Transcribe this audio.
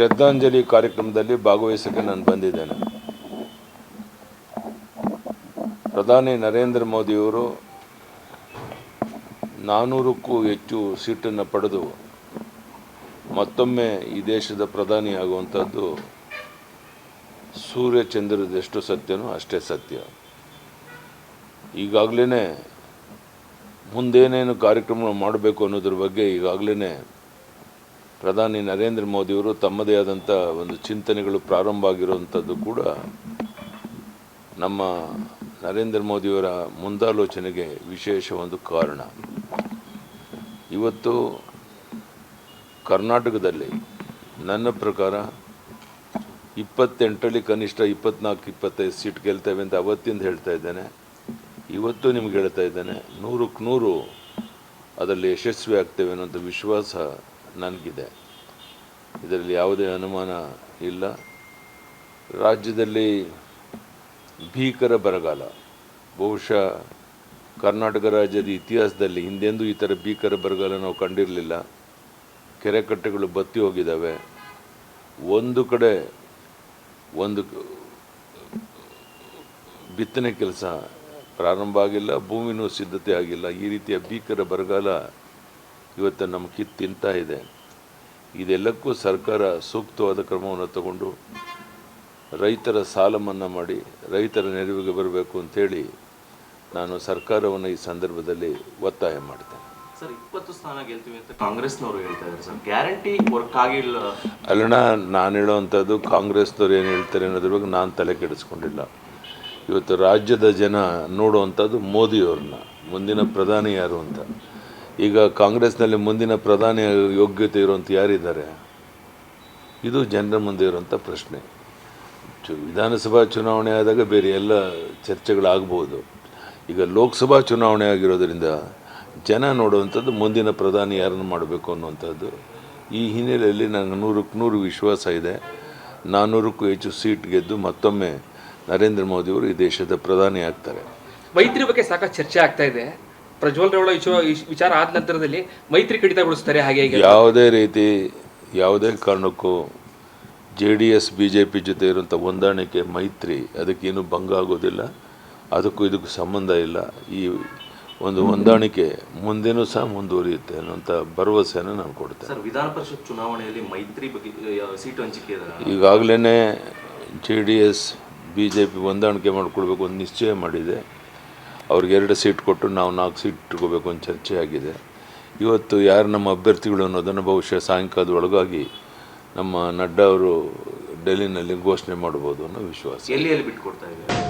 ಶ್ರದ್ಧಾಂಜಲಿ ಕಾರ್ಯಕ್ರಮದಲ್ಲಿ ಭಾಗವಹಿಸಕ್ಕೆ ನಾನು ಬಂದಿದ್ದೇನೆ. ಪ್ರಧಾನಿ ನರೇಂದ್ರ ಮೋದಿಯವರು ನಾನ್ನೂರಕ್ಕೂ ಹೆಚ್ಚು ಸೀಟನ್ನು ಪಡೆದು ಮತ್ತೊಮ್ಮೆ ಈ ದೇಶದ ಪ್ರಧಾನಿ ಆಗುವಂಥದ್ದು ಸೂರ್ಯ ಚಂದ್ರದೆಷ್ಟು ಸತ್ಯನೋ ಅಷ್ಟೇ ಸತ್ಯ. ಈಗಾಗಲೇ ಮುಂದೇನೇನು ಕಾರ್ಯಕ್ರಮ ಮಾಡಬೇಕು ಅನ್ನೋದ್ರ ಬಗ್ಗೆ ಈಗಾಗಲೇ ಪ್ರಧಾನಿ ನರೇಂದ್ರ ಮೋದಿಯವರು ತಮ್ಮದೇ ಆದಂಥ ಒಂದು ಚಿಂತನೆಗಳು ಪ್ರಾರಂಭ ಆಗಿರುವಂಥದ್ದು ಕೂಡ ನಮ್ಮ ನರೇಂದ್ರ ಮೋದಿಯವರ ಮುಂದಾಲೋಚನೆಗೆ ವಿಶೇಷ ಒಂದು ಕಾರಣ. ಇವತ್ತು ಕರ್ನಾಟಕದಲ್ಲಿ ನನ್ನ ಪ್ರಕಾರ ಇಪ್ಪತ್ತೆಂಟರಲ್ಲಿ ಕನಿಷ್ಠ ಇಪ್ಪತ್ನಾಲ್ಕು, ಇಪ್ಪತ್ತೈದು ಸೀಟ್ ಗೆಲ್ತೇವೆ ಅಂತ ಅವತ್ತಿಂದ ಹೇಳ್ತಾ ಇದ್ದೇನೆ. ಇವತ್ತು ನಿಮ್ಗೆ ಹೇಳ್ತಾ ಇದ್ದೇನೆ, ನೂರಕ್ಕೆ ನೂರು ಅದರಲ್ಲಿ ಯಶಸ್ವಿ ಆಗ್ತೇವೆ ಅನ್ನೋಂಥ ವಿಶ್ವಾಸ ನನಗಿದೆ. ಇದರಲ್ಲಿ ಯಾವುದೇ ಅನುಮಾನ ಇಲ್ಲ. ರಾಜ್ಯದಲ್ಲಿ ಭೀಕರ ಬರಗಾಲ. ಬಹುಶಃ ಕರ್ನಾಟಕ ರಾಜ್ಯದ ಇತಿಹಾಸದಲ್ಲಿ ಹಿಂದೆಂದೂ ಈ ಥರ ಭೀಕರ ಬರಗಾಲ ನಾವು ಕಂಡಿರಲಿಲ್ಲ. ಕೆರೆ ಕಟ್ಟೆಗಳು ಬತ್ತಿ ಹೋಗಿದ್ದಾವೆ. ಒಂದು ಕಡೆ ಒಂದು ಬಿತ್ತನೆ ಕೆಲಸ ಪ್ರಾರಂಭ ಆಗಿಲ್ಲ, ಭೂಮಿನೂ ಸಿದ್ಧತೆ ಆಗಿಲ್ಲ. ಈ ರೀತಿಯ ಭೀಕರ ಬರಗಾಲ ಇವತ್ತು ನಮ್ಮ ಕಿತ್ತು ತಿಂತಾ ಇದೆ. ಇದೆಲ್ಲಕ್ಕೂ ಸರ್ಕಾರ ಸೂಕ್ತವಾದ ಕ್ರಮವನ್ನು ತಗೊಂಡು ರೈತರ ಸಾಲ ಮನ್ನಾ ಮಾಡಿ ರೈತರ ನೆರವಿಗೆ ಬರಬೇಕು ಅಂತೇಳಿ ನಾನು ಸರ್ಕಾರವನ್ನು ಈ ಸಂದರ್ಭದಲ್ಲಿ ಒತ್ತಾಯ ಮಾಡ್ತೇನೆ. ಸರ್ ಇಪ್ಪತ್ತು ಸ್ಥಾನ ಗೆಲ್ತೀವಿ ಅಂತ ಕಾಂಗ್ರೆಸ್ನವರು ಹೇಳ್ತಾ ಇದ್ದಾರೆ. ಸರ್ ಗ್ಯಾರಂಟಿ ವರ್ಕ್ ಆಗಿಲ್ಲ. ಅಲ್ಲಣ್ಣ ನಾನು ಹೇಳೋವಂಥದ್ದು ಕಾಂಗ್ರೆಸ್ನವ್ರು ಏನು ಹೇಳ್ತಾರೆ ಅನ್ನೋದ್ರ ಬಗ್ಗೆ ನಾನು ತಲೆ ಕೆಡಿಸ್ಕೊಂಡಿಲ್ಲ. ಇವತ್ತು ರಾಜ್ಯದ ಜನ ನೋಡುವಂಥದ್ದು ಮೋದಿಯವ್ರನ್ನ ಮುಂದಿನ ಪ್ರಧಾನಿ ಯಾರು ಅಂತ. ಈಗ ಕಾಂಗ್ರೆಸ್ನಲ್ಲಿ ಮುಂದಿನ ಪ್ರಧಾನಿ ಯೋಗ್ಯತೆ ಇರುವಂಥ ಯಾರಿದ್ದಾರೆ? ಇದು ಜನರ ಮುಂದೆ ಇರುವಂಥ ಪ್ರಶ್ನೆ. ಚು, ವಿಧಾನಸಭಾ ಚುನಾವಣೆ ಆದಾಗ ಬೇರೆ ಎಲ್ಲ ಚರ್ಚೆಗಳಾಗ್ಬೋದು. ಈಗ ಲೋಕಸಭಾ ಚುನಾವಣೆ ಆಗಿರೋದರಿಂದ ಜನ ನೋಡುವಂಥದ್ದು ಮುಂದಿನ ಪ್ರಧಾನಿ ಯಾರನ್ನು ಮಾಡಬೇಕು ಅನ್ನುವಂಥದ್ದು. ಈ ಹಿನ್ನೆಲೆಯಲ್ಲಿ ನನಗೆ ನೂರಕ್ಕೆ ನೂರು ವಿಶ್ವಾಸ ಇದೆ. ನಾನ್ನೂರಕ್ಕೂ ಹೆಚ್ಚು ಸೀಟ್ ಗೆದ್ದು ಮತ್ತೊಮ್ಮೆ ನರೇಂದ್ರ ಮೋದಿಯವರು ಈ ದೇಶದ ಪ್ರಧಾನಿ ಆಗ್ತಾರೆ. ಮೈತ್ರಿ ಬಗ್ಗೆ ಸಾಕಷ್ಟು ಚರ್ಚೆ ಆಗ್ತಾ ಇದೆ. ಪ್ರಜ್ವಲ್ ರೇವಳ ವಿಚಾರ ವಿಚಾರ ಆದ ನಂತರದಲ್ಲಿ ಮೈತ್ರಿ ಕಡಿತಗೊಳಿಸ್ತಾರೆ ಹಾಗೆ ಯಾವುದೇ ರೀತಿ ಯಾವುದೇ ಕಾರಣಕ್ಕೂ J D S B J P ಜೊತೆ ಇರುವಂಥ ಹೊಂದಾಣಿಕೆ ಮೈತ್ರಿ ಅದಕ್ಕೇನು ಭಂಗ ಆಗೋದಿಲ್ಲ. ಅದಕ್ಕೂ ಇದಕ್ಕೂ ಸಂಬಂಧ ಇಲ್ಲ. ಈ ಒಂದು ಹೊಂದಾಣಿಕೆ ಮುಂದೇನೂ ಸಹ ಮುಂದುವರಿಯುತ್ತೆ ಅನ್ನೋಂಥ ಭರವಸೆಯನ್ನು ನಾನು ಕೊಡ್ತೇನೆ ಸರ್ ವಿಧಾನ ಪರಿಷತ್ ಚುನಾವಣೆಯಲ್ಲಿ ಮೈತ್ರಿ ಬಗ್ಗೆ ಸೀಟು ಹಂಚಿಕೆ ಈಗಾಗಲೇ J D S B J P ಹೊಂದಾಣಿಕೆ ಮಾಡಿಕೊಳ್ಬೇಕು ಒಂದು ನಿಶ್ಚಯ ಮಾಡಿದೆ. ಅವ್ರಿಗೆ ಎರಡು ಸೀಟ್ ಕೊಟ್ಟು ನಾವು ನಾಲ್ಕು ಸೀಟ್ ಇಟ್ಕೋಬೇಕು ಅಂತ ಚರ್ಚೆ ಆಗಿದೆ. ಇವತ್ತು ಯಾರು ನಮ್ಮ ಅಭ್ಯರ್ಥಿಗಳು ಅನ್ನೋದನ್ನು ಬಹುಶಃ ಸಾಯಂಕಾಲದ ಒಳಗಾಗಿ ನಮ್ಮ ನಡ್ಡಾ ಅವರು ಡೆಲ್ಲಿನಲ್ಲಿ ಘೋಷಣೆ ಮಾಡ್ಬೋದು ಅನ್ನೋ ವಿಶ್ವಾಸ. ಎಲ್ಲಿ ಎಲ್ಲಿ ಬಿಟ್ಕೊಡ್ತಾ ಇದ್ದಾರೆ?